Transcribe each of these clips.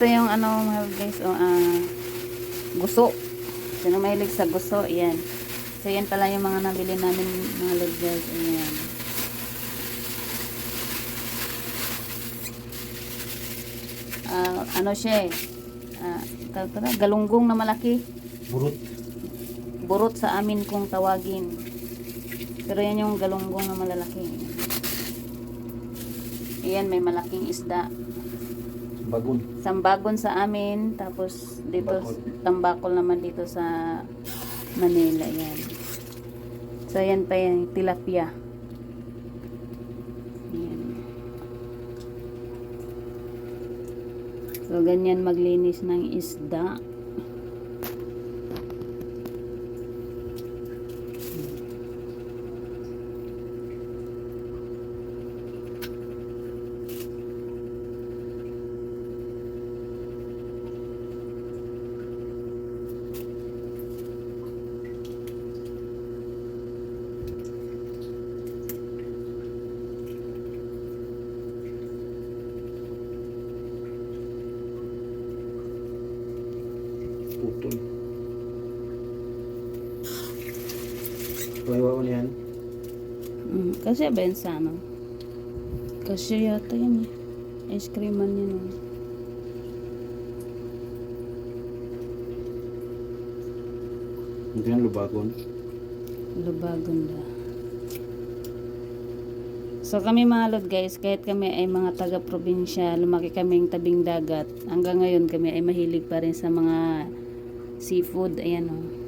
Ito yung ano mga guys, oh, ah, guso. Sino mahilig sa guso, yan. So yan pala yung mga nabili namin mga lord guys. Ayan. Ah, ano siya eh. Pala, galunggong na malaki. Burot. Burot sa amin kung tawagin. Pero yan yung galunggong na malalaki. Ayan, may malaking isda. Bagon. Sambagon sa amin, tapos dito, Tambakol. tambakol naman dito sa Manila, yan. So, yan pa yan, tilapia. Yan. So, ganyan maglinis ng isda. Putol. Kaya ko niyan. Mm, kasi ba yan sa ano? Kasi yata yan eh. Ice cream man yun. oh. Hindi yan lubagon. Lubagon da. So kami mga lord guys, kahit kami ay mga taga-probinsya, lumaki kaming tabing dagat, hanggang ngayon kami ay mahilig pa rin sa mga seafood. Ayan o.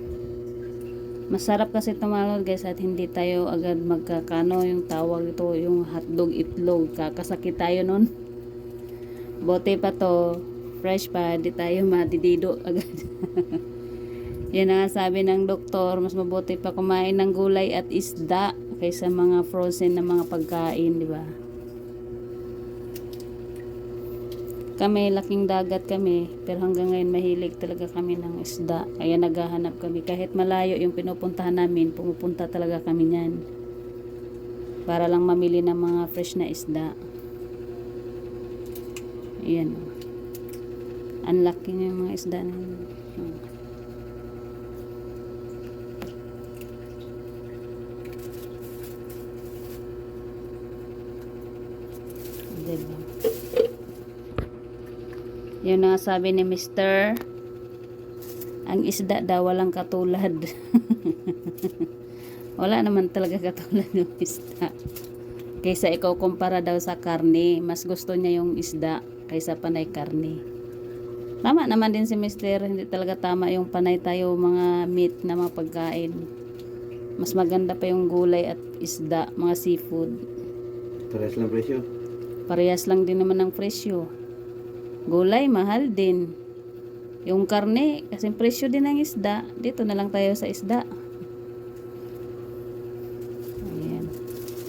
Masarap kasi ito mga guys at hindi tayo agad magkakano yung tawag ito, yung hotdog itlog. Kakasakit tayo nun. Bote pa to, fresh pa, di tayo madidido agad. Yan ang sabi ng doktor, mas mabuti pa kumain ng gulay at isda kaysa mga frozen na mga pagkain, di ba? Kami, laking dagat kami, pero hanggang ngayon mahilig talaga kami ng isda. Kaya naghahanap kami. Kahit malayo yung pinupuntahan namin, pumupunta talaga kami niyan. Para lang mamili ng mga fresh na isda. Ayan. Ang laki yung mga isda na yun. Yun na sabi ni Mr. Ang isda daw walang katulad. Wala naman talaga katulad ng isda. Kaysa ikaw kumpara daw sa karne, mas gusto niya yung isda kaysa panay karne. Tama naman din si Mr. Hindi talaga tama yung panay tayo mga meat na mga pagkain. Mas maganda pa yung gulay at isda, mga seafood. Parehas lang presyo. Parehas lang din naman ng presyo. Gulay, mahal din. Yung karne, kasi presyo din ng isda. Dito na lang tayo sa isda. Ayan.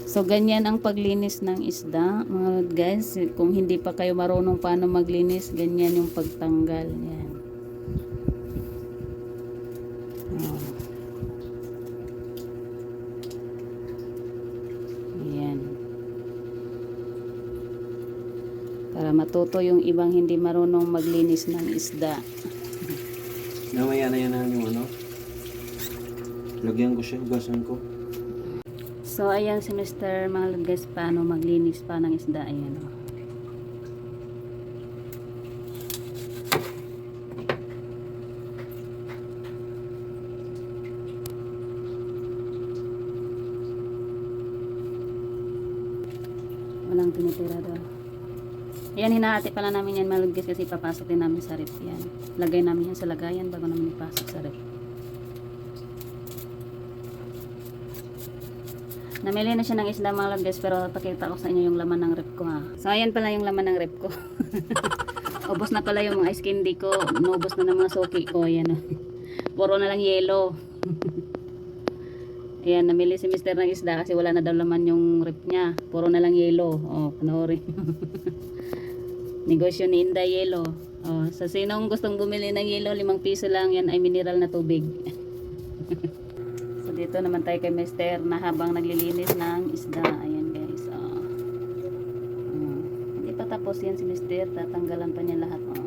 So, ganyan ang paglinis ng isda. Mga guys, kung hindi pa kayo marunong paano maglinis, ganyan yung pagtanggal. Yan. Oh. Ayan. Para matuto yung ibang hindi marunong maglinis ng isda. Namaya na yan na yung ano. Lagyan ko siya, hugasan ko. So, ayan si Mr. Mga guys, paano maglinis pa ng isda. Ayan oh. o. Walang tinitira daw. Ayan, hinahati pala namin yan guys kasi papasok din namin sa rep yan. Lagay namin yan sa lagayan bago namin ipasok sa rep. Namili na siya ng isda mga guys pero pakita ko sa inyo yung laman ng rep ko ha. So ayan pala yung laman ng rep ko. Ubos na pala yung mga ice candy ko. Inubos na ng mga soki ko. Ayan o. Puro na lang yelo. Ayan, namili si Mr. ng isda kasi wala na daw laman yung rep niya. Puro na lang yelo. Oh, panoorin. Negosyo ni Inday Yelo. Oh, sa sinong gustong bumili ng yelo, limang piso lang yan ay mineral na tubig. So dito naman tayo kay Mr. na habang naglilinis ng isda. Ayan guys. Oh. Mm. Hindi pa tapos yan si Mr. Tatanggalan pa niya lahat. Oh.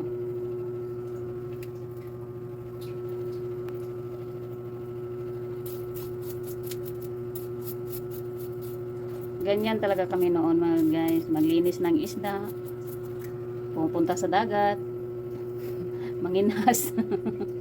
Ganyan talaga kami noon mga guys. Maglinis ng isda. Pupunta sa dagat. Manginas.